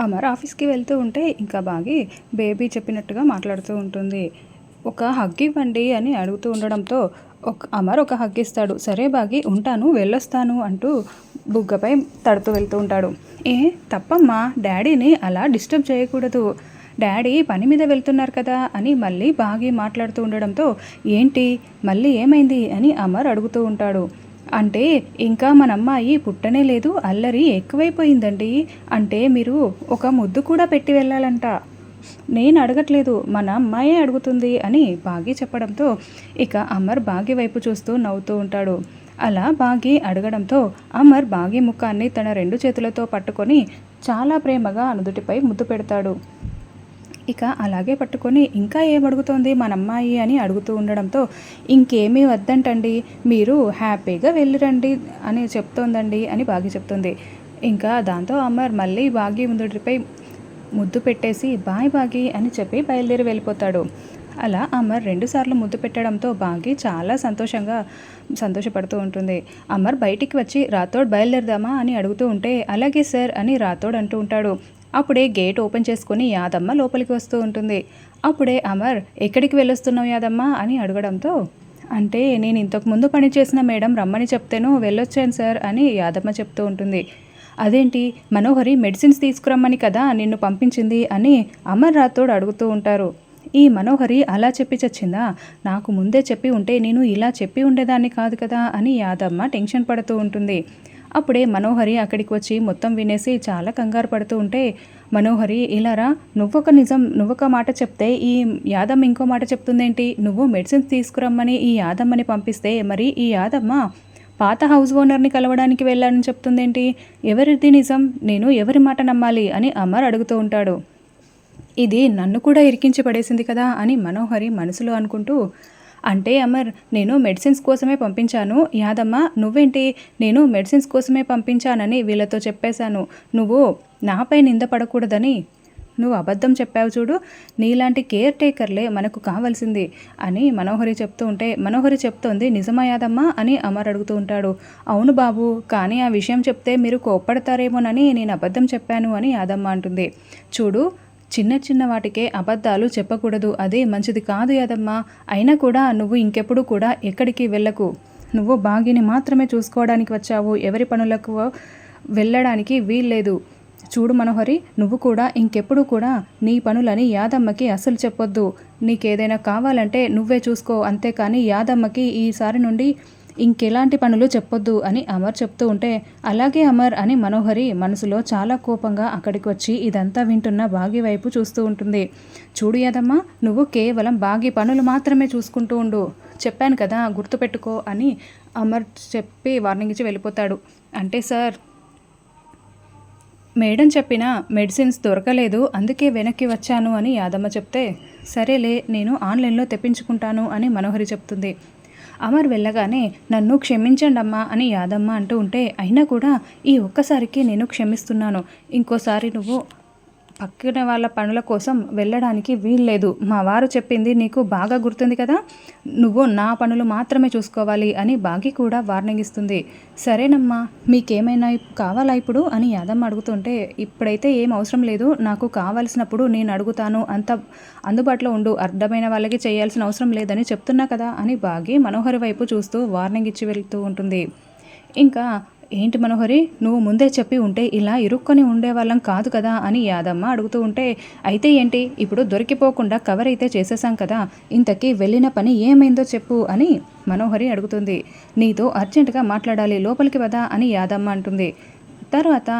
అమర్ ఆఫీస్కి వెళ్తూ ఉంటే ఇంకా బాగి బేబీ చెప్పినట్టుగా మాట్లాడుతూ ఉంటుంది. ఒక హగ్ ఇవ్వండి అని అడుగుతూ ఉండడంతో ఒక అమర్ ఒక హగ్ ఇస్తాడు. సరే బాగి ఉంటాను వెళ్ళొస్తాను అంటూ బుగ్గపై తడుతూ వెళ్తూ ఉంటాడు. ఏ తప్పమ్మా డాడీని అలా డిస్టర్బ్ చేయకూడదు. డాడీ పని మీద వెళ్తున్నారు కదా అని మళ్ళీ బాగి మాట్లాడుతూ ఉండడంతో ఏంటి మళ్ళీ ఏమైంది అని అమర్ అడుగుతూ ఉంటాడు. అంటే ఇంకా మన అమ్మాయి పుట్టనే లేదు అల్లరి ఎక్కువైపోయిందండి. అంటే మీరు ఒక ముద్దు కూడా పెట్టి వెళ్ళాలంట. నేను అడగట్లేదు మన అమ్మాయే అడుగుతుంది అని బాగి చెప్పడంతో ఇక అమర్ బాగి వైపు చూస్తూ నవ్వుతూ ఉంటాడు. అలా బాగి అడగడంతో అమర్ బాగి ముఖాన్ని తన రెండు చేతులతో పట్టుకొని చాలా ప్రేమగా అనుదుటిపై ముద్దు పెడతాడు. ఇక అలాగే పట్టుకొని ఇంకా ఏం అడుగుతోంది మన అమ్మాయి అని అడుగుతూ ఉండడంతో ఇంకేమీ వద్దంటండి మీరు హ్యాపీగా వెళ్ళిరండి అని చెప్తోందండి అని బాగి చెప్తుంది. ఇంకా దాంతో అమర్ మళ్ళీ బాగి ముందుడిపై ముద్దు పెట్టేసి బాయ్ బాగి అని చెప్పి బయలుదేరి వెళ్ళిపోతాడు. అలా అమర్ రెండుసార్లు ముద్దు పెట్టడంతో బాగి చాలా సంతోషంగా సంతోషపడుతూ ఉంటుంది. అమర్ బయటికి వచ్చి రాతోడ్ బయలుదేరదామా అని అడుగుతూ ఉంటే అలాగే సార్ అని రాతోడ్ అంటూ ఉంటాడు. అప్పుడే గేట్ ఓపెన్ చేసుకుని యాదమ్మ లోపలికి వస్తూ ఉంటుంది. అప్పుడే అమర్ ఎక్కడికి వెళ్ళొస్తున్నావు యాదమ్మ? అని అడగడంతో అంటే నేను ఇంతకు ముందు పని చేసిన మేడం రమ్మని చెప్తేను వెళ్ళొచ్చాను సార్ అని యాదమ్మ చెప్తూ ఉంటుంది. అదేంటి? మనోహరి మెడిసిన్స్ తీసుకురమ్మని కదా నిన్ను పంపించింది అని అమర్ రాథోడ్ అడుగుతూ ఉంటారు. ఈ మనోహరి అలా చెప్పి చచ్చిందా? నాకు ముందే చెప్పి ఉంటే నేను ఇలా చెప్పి ఉండేదాన్ని కాదు కదా అని యాదమ్మ టెన్షన్ పడుతూ ఉంటుంది. అప్పుడే మనోహరి అక్కడికి వచ్చి మొత్తం వినేసి చాలా కంగారు పడుతూ ఉంటే మనోహరి ఇలారా నువ్వొక నిజం నువ్వొక మాట చెప్తే ఈ యాదమ్మ ఇంకో మాట చెప్తుందేంటి? నువ్వు మెడిసిన్స్ తీసుకురమ్మని ఈ యాదమ్మని పంపిస్తే మరి ఈ యాదమ్మ పాత హౌస్ ఓనర్ని కలవడానికి వెళ్ళానని చెప్తుందేంటి? ఎవరిది నిజం? నేను ఎవరి మాట నమ్మాలి? అని అమర్ అడుగుతూ ఉంటాడు. ఇది నన్ను కూడా ఇరికించి పడేసింది కదా అని మనోహరి మనసులో అనుకుంటూ అంటే అమర్ నేను మెడిసిన్స్ కోసమే పంపించాను. యాదమ్మ నువ్వేంటి? నేను మెడిసిన్స్ కోసమే పంపించానని వీళ్ళతో చెప్పేశాను. నువ్వు నాపై నింద పడకూడదని. నువ్వు అబద్ధం చెప్పావు చూడు. నీలాంటి కేర్ టేకర్లే మనకు కావాల్సింది అని మనోహరి చెప్తూ ఉంటే మనోహరి చెప్తోంది నిజమా యాదమ్మ? అని అమర్ అడుగుతూ ఉంటాడు. అవును బాబు కానీ ఆ విషయం చెప్తే మీరు కోప్పడతారేమోనని నేను అబద్ధం చెప్పాను అని యాదమ్మ అంటుంది. చూడు చిన్న చిన్న వాటికే అబద్ధాలు చెప్పకూడదు. అదే మంచిది కాదు యాదమ్మా. అయినా కూడా నువ్వు ఇంకెప్పుడు కూడా ఎక్కడికి వెళ్ళకు. నువ్వు బాగిని మాత్రమే చూసుకోవడానికి వచ్చావు. ఎవరి పనులకు వెళ్ళడానికి వీల్లేదు. చూడు మనోహరి నువ్వు కూడా ఇంకెప్పుడు కూడా నీ పనులని యాదమ్మకి అసలు చెప్పొద్దు. నీకేదైనా కావాలంటే నువ్వే చూసుకో. అంతేకాని యాదమ్మకి ఈసారి నుండి ఇంకెలాంటి పనులు చెప్పొద్దు అని అమర్ చెప్తూ ఉంటే అలాగే అమర్ అని మనోహరి మనసులో చాలా కోపంగా అక్కడికి వచ్చి ఇదంతా వింటున్న బాగి వైపు చూస్తూ ఉంటుంది. చూడు యాదమ్మ నువ్వు కేవలం బాగి పనులు మాత్రమే చూసుకుంటూ ఉండు. చెప్పాను కదా గుర్తుపెట్టుకో అని అమర్ చెప్పి వార్నింగ్ ఇచ్చి వెళ్ళిపోతాడు. అంటే సార్ మేడం చెప్పిన మెడిసిన్స్ దొరకలేదు అందుకే వెనక్కి వచ్చాను అని యాదమ్మ చెప్తే సరేలే నేను ఆన్లైన్లో తెప్పించుకుంటాను అని మనోహరి చెప్తుంది. అమర్ వెళ్ళగానే నన్ను క్షమించండి అమ్మా అని యాదమ్మ అంటూ ఉంటే అయినా కూడా ఈ ఒక్కసారికి నేను క్షమిస్తున్నాను. ఇంకోసారి నువ్వు పక్కన వాళ్ళ పనుల కోసం వెళ్ళడానికి వీల్లేదు మా వారు చెప్పింది నీకు బాగా గుర్తుంది కదా? నువ్వు నా పనులు మాత్రమే చూసుకోవాలి అని బాగి కూడా వార్నింగ్ ఇస్తుంది. సరేనమ్మా మీకేమైనా కావాలా ఇప్పుడు? అని యాదమ్మ అడుగుతుంటే ఇప్పుడైతే ఏం అవసరం లేదు. నాకు కావాల్సినప్పుడు నేను అడుగుతాను. అంత అందుబాటులో ఉండు. అర్థమైన వాళ్ళకి చేయాల్సిన అవసరం లేదని చెప్తున్నా కదా? అని బాగి మనోహరి వైపు చూస్తూ వార్నింగ్ ఇచ్చి వెళ్తూ ఉంటుంది. ఇంకా ఏంటి మనోహరి? నువ్వు ముందే చెప్పి ఉంటే ఇలా ఇరుక్కొని ఉండేవాళ్ళం కాదు కదా అని యాదమ్మ అడుగుతూ ఉంటే అయితే ఏంటి? ఇప్పుడు దొరికిపోకుండా కవర్ అయితే చేసేసాం కదా ఇంతకీ వెళ్ళిన పని ఏమైందో చెప్పు అని మనోహరి అడుగుతుంది. నీతో అర్జెంటుగా మాట్లాడాలి లోపలికి వదా అని యాదమ్మ అంటుంది. తర్వాత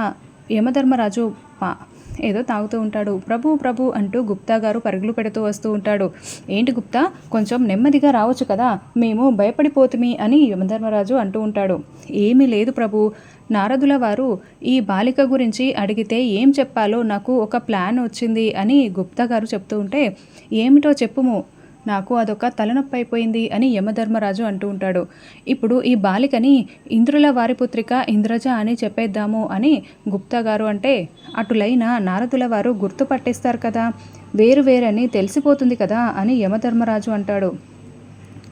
యమధర్మరాజు పా ఏదో తాగుతూ ఉంటాడు. ప్రభు ప్రభు అంటూ గుప్తా గారు పరుగులు పెడుతూ వస్తూ ఉంటాడు. ఏంటి గుప్తా? కొంచెం నెమ్మదిగా రావచ్చు కదా? మేము భయపడిపోతుమి అని యమధర్మరాజు అంటూ ఉంటాడు. ఏమీ లేదు ప్రభు. నారదుల వారు ఈ బాలిక గురించి అడిగితే ఏం చెప్పాలో నాకు ఒక ప్లాన్ వచ్చింది అని గుప్తా గారు చెప్తూ ఉంటే ఏమిటో చెప్పుము. నాకు అదొక తలనొప్పి అయిపోయింది అని యమధర్మరాజు అంటూ ఉంటాడు. ఇప్పుడు ఈ బాలికని ఇంద్రుల వారి పుత్రిక ఇంద్రజ అని చెప్పేద్దాము అని గుప్తా గారు అంటే అటులైన నారదుల వారు గుర్తుపట్టేస్తారు కదా వేరు వేరని తెలిసిపోతుంది కదా అని యమధర్మరాజు అంటాడు.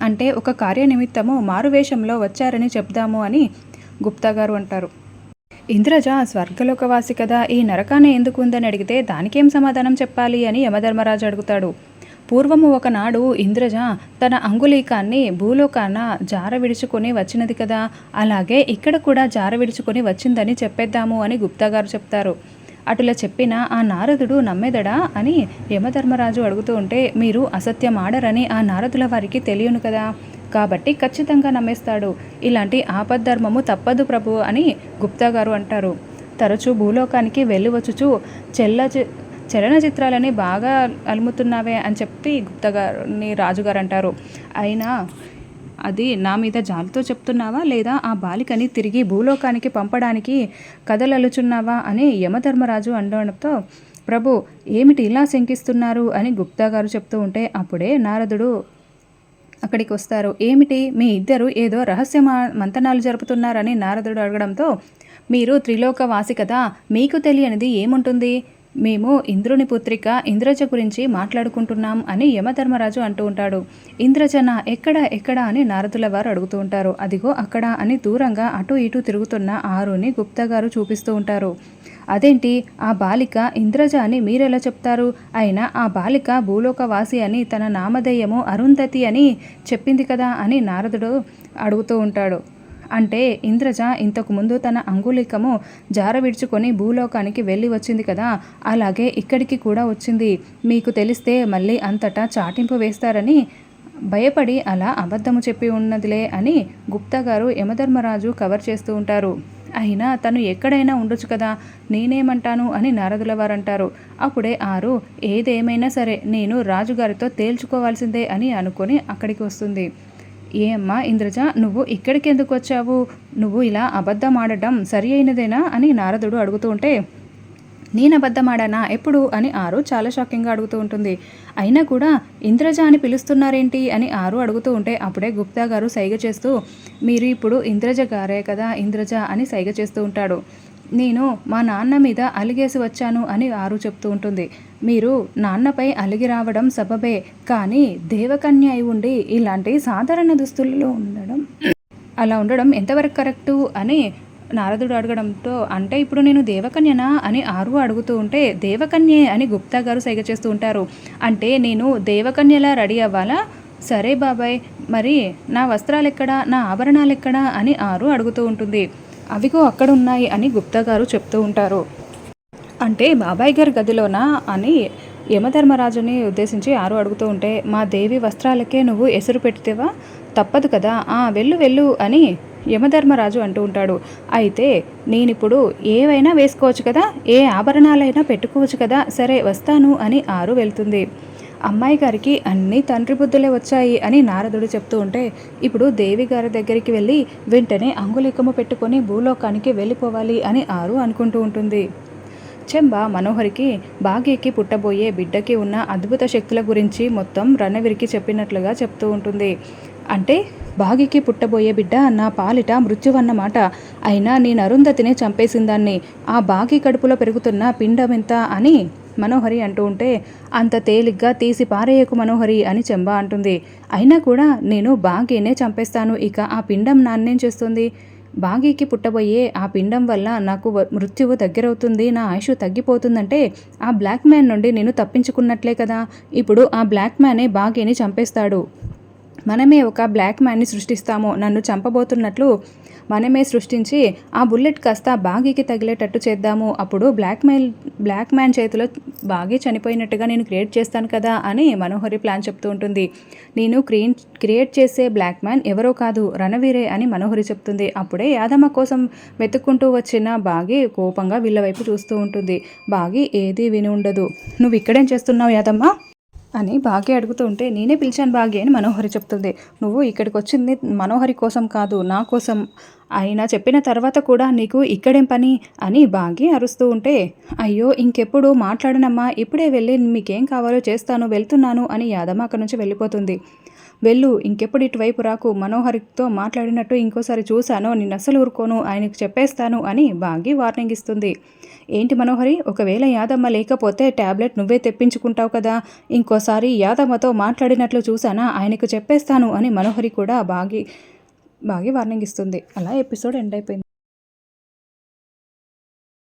అంటే ఒక కార్యనిమిత్తము మారువేషంలో వచ్చారని చెప్దాము అని గుప్తా గారు అంటారు. ఇంద్రజ స్వర్గలోకవాసి కదా ఈ నరకాన్ని ఎందుకు ఉందని అడిగితే దానికేం సమాధానం చెప్పాలి అని యమధర్మరాజు అడుగుతాడు. పూర్వము ఒకనాడు ఇంద్రజ తన అంగుళీకాన్ని భూలోకాన జార విడుచుకొని వచ్చినది కదా. అలాగే ఇక్కడ కూడా జార విడుచుకొని వచ్చిందని చెప్పేద్దాము అని గుప్తా గారు చెప్తారు. అటులా చెప్పిన ఆ నారదుడు నమ్మేదడా అని యమధర్మరాజు అడుగుతూ ఉంటే మీరు అసత్యం ఆడరని ఆ నారదుల వారికి తెలియను కదా. కాబట్టి ఖచ్చితంగా నమ్మేస్తాడు. ఇలాంటి ఆపద్ధర్మము తప్పదు ప్రభు అని గుప్తా గారు అంటారు. తరచూ భూలోకానికి వెళ్ళి వచ్చుచు చెల్ల చలనచిత్రాలని బాగా అలుముతున్నావే అని చెప్పి గుప్తా గారిని రాజుగారు అంటారు. అయినా అది నా మీద జాలితో చెప్తున్నావా? లేదా ఆ బాలికని తిరిగి భూలోకానికి పంపడానికి కథలలుచున్నావా అని యమధర్మరాజు అనడంతో ప్రభు ఏమిటి ఇలా శంకిస్తున్నారు? అని గుప్తా గారు చెప్తూ ఉంటే అప్పుడే నారదుడు అక్కడికి వస్తారు. ఏమిటి? మీ ఇద్దరు ఏదో రహస్య మంతనాలు జరుపుతున్నారని నారదుడు అడగడంతో మీరు త్రిలోకవాసి కదా మీకు తెలియనిది ఏముంటుంది? మేము ఇంద్రుని పుత్రిక ఇంద్రజ గురించి మాట్లాడుకుంటున్నాం అని యమధర్మరాజు అంటూ ఉంటాడు. ఇంద్రజన ఎక్కడ ఎక్కడ అని నారదుల వారు అడుగుతూ ఉంటారు. అదిగో అక్కడ అని దూరంగా అటు ఇటు తిరుగుతున్న ఆరుని గుప్తా గారు చూపిస్తూ ఉంటారు. అదేంటి? ఆ బాలిక ఇంద్రజ అని మీరెలా చెప్తారు? అయినా ఆ బాలిక భూలోకవాసి అని తన నామధేయము అరుంధతి అని చెప్పింది కదా అని నారదుడు అడుగుతూ ఉంటాడు. అంటే ఇంద్రజ ఇంతకుముందు తన అంగుళికము జార విడుచుకొని భూలోకానికి వెళ్ళి వచ్చింది కదా అలాగే ఇక్కడికి కూడా వచ్చింది. మీకు తెలిస్తే మళ్ళీ అంతటా చాటింపు వేస్తారని భయపడి అలా అబద్ధము చెప్పి ఉన్నదిలే అని గుప్తా గారు యమధర్మరాజు కవర్ చేస్తూ ఉంటారు. అయినా తను ఎక్కడైనా ఉండొచ్చు కదా? నేనేమంటాను అని నారదుల వారంటారు. అప్పుడే ఆరు ఏదేమైనా సరే నేను రాజుగారితో తేల్చుకోవాల్సిందే అని అనుకొని అక్కడికి వస్తుంది. ఏ అమ్మా ఇంద్రజ నువ్వు ఇక్కడికి ఎందుకు వచ్చావు? నువ్వు ఇలా అబద్ధం ఆడటం సరి అయినదేనా అని నారదుడు అడుగుతూ ఉంటే నేను అబద్ధమాడానా? ఎప్పుడు? అని ఆరు చాలా షాకింగ్గా అడుగుతూ ఉంటుంది. అయినా కూడా ఇంద్రజ అని పిలుస్తున్నారేంటి? అని ఆరు అడుగుతూ ఉంటే అప్పుడే గుప్తా గారు సైగ చేస్తూ మీరు ఇప్పుడు ఇంద్రజ గారే కదా ఇంద్రజ? అని సైగ చేస్తూ ఉంటాడు. నేను మా నాన్న మీద అలిగేసి వచ్చాను అని ఆరు చెప్తూ ఉంటుంది. మీరు నాన్నపై అలిగి రావడం సబబే కానీ దేవకన్య అయి ఉండి ఇలాంటి సాధారణ దుస్తులలో ఉండడం అలా ఉండడం ఎంతవరకు కరెక్టు అని నారదుడు అడగడంతో అంటే ఇప్పుడు నేను దేవకన్యనా అని ఆరు అడుగుతూ ఉంటే దేవకన్యే అని గుప్తా గారు సైగ చేస్తూ ఉంటారు. అంటే నేను దేవకన్యలా రెడీ అవ్వాలా? సరే బాబాయ్ మరి నా వస్త్రాలు ఎక్కడా నా ఆభరణాలు ఎక్కడా అని ఆరు అడుగుతూ ఉంటుంది. అవిగో అక్కడ ఉన్నాయి అని గుప్తా గారు చెప్తూ ఉంటారు. అంటే బాబాయ్ గారి గదిలోనా అని యమధర్మరాజుని ఉద్దేశించి ఆరు అడుగుతూ ఉంటే మా దేవి వస్త్రాలకే నువ్వు ఎసురు పెడితేవా తప్పదు కదా. ఆ వెళ్ళు వెళ్ళు అని యమధర్మరాజు అంటూ ఉంటాడు. అయితే నేనిప్పుడు ఏవైనా వేసుకోవచ్చు కదా? ఏ ఆభరణాలైనా పెట్టుకోవచ్చు కదా? సరే వస్తాను అని ఆరు వెళ్తుంది. అమ్మాయి గారికి అన్ని తండ్రి బుద్ధులే వచ్చాయి అని నారదుడు చెప్తూ ఉంటే ఇప్పుడు దేవి గారి దగ్గరికి వెళ్ళి వెంటనే అంగులికము పెట్టుకొని భూలోకానికి వెళ్ళిపోవాలి అని ఆరు అనుకుంటూ ఉంటుంది. చెంబ మనోహరికి భాగ్యకి పుట్టబోయే బిడ్డకి ఉన్న అద్భుత శక్తుల గురించి మొత్తం రణవిరికి చెప్పినట్లుగా చెప్తూ ఉంటుంది. అంటే బాగికి పుట్టబోయే బిడ్డ నా పాలిట మృత్యువన్నమాట అయినా నేను అరుంధతిని చంపేసిందాన్ని. ఆ బాగి కడుపులో పెరుగుతున్న పిండమెంత అని మనోహరి అంటూ ఉంటే అంత తేలిగ్గా తీసి పారేయకు మనోహరి అని చెంబ అంటుంది. అయినా కూడా నేను బాగీనే చంపేస్తాను ఇక ఆ పిండం నాన్నేం చేస్తుంది? బాగీకి పుట్టబోయే ఆ పిండం వల్ల నాకు మృత్యువు దగ్గరవుతుంది నా ఆయుష్ తగ్గిపోతుందంటే ఆ బ్లాక్ మ్యాన్ నుండి నేను తప్పించుకున్నట్లే కదా! ఇప్పుడు ఆ బ్లాక్ మ్యానే బాగీని చంపేస్తాడు. మనమే ఒక బ్లాక్ మ్యాన్ని సృష్టిస్తాము. నన్ను చంపబోతున్నట్లు మనమే సృష్టించి ఆ బుల్లెట్ కాస్త బాగీకి తగిలేటట్టు చేద్దాము. అప్పుడు బ్లాక్ మెయిల్ బ్లాక్ మ్యాన్ చేతిలో బాగా చనిపోయినట్టుగా నేను క్రియేట్ చేస్తాను కదా అని మనోహరి ప్లాన్ చెప్తూ ఉంటుంది. నేను క్రియేట్ క్రియేట్ చేసే బ్లాక్ మ్యాన్ ఎవరో కాదు రణవీరే అని మనోహరి చెప్తుంది. అప్పుడే యాదమ్మ కోసం వెతుక్కుంటూ వచ్చిన బాగి కోపంగా వీళ్ళ వైపు చూస్తూ ఉంటుంది. బాగి ఏది విని ఉండదు. నువ్వు ఇక్కడేం చేస్తున్నావు యాదమ్మ? అని భాగ్య అడుగుతుంటే నేనే పిలిచాను భాగ్య అని మనోహరి చెప్తుంది. నువ్వు ఇక్కడికి వచ్చింది మనోహరి కోసం కాదు నా కోసం. అయినా చెప్పిన తర్వాత కూడా నీకు ఇక్కడేం పని? అని భాగ్య అరుస్తూ ఉంటే అయ్యో ఇంకెప్పుడు మాట్లాడనమ్మా. ఇప్పుడే వెళ్ళి మీకేం కావాలో చేస్తాను వెళ్తున్నాను అని యాదమ్మ అక్కడి నుంచి వెళ్ళిపోతుంది. వెళ్ళు ఇంకెప్పుడు ఇటువైపు రాకు. మనోహరితో మాట్లాడినట్టు ఇంకోసారి చూశాను. నేను అసలు ఊరుకోను. ఆయనకు చెప్పేస్తాను అని బాగి వార్నింగ్ ఇస్తుంది. ఏంటి మనోహరి? ఒకవేళ యాదమ్మ లేకపోతే ట్యాబ్లెట్ నువ్వే తెప్పించుకుంటావు కదా. ఇంకోసారి యాదమ్మతో మాట్లాడినట్లు చూశానా? ఆయనకు చెప్పేస్తాను అని మనోహరి కూడా బాగి బాగి వార్నింగ్ ఇస్తుంది. అలా ఎపిసోడ్ ఎండ్ అయిపోయింది.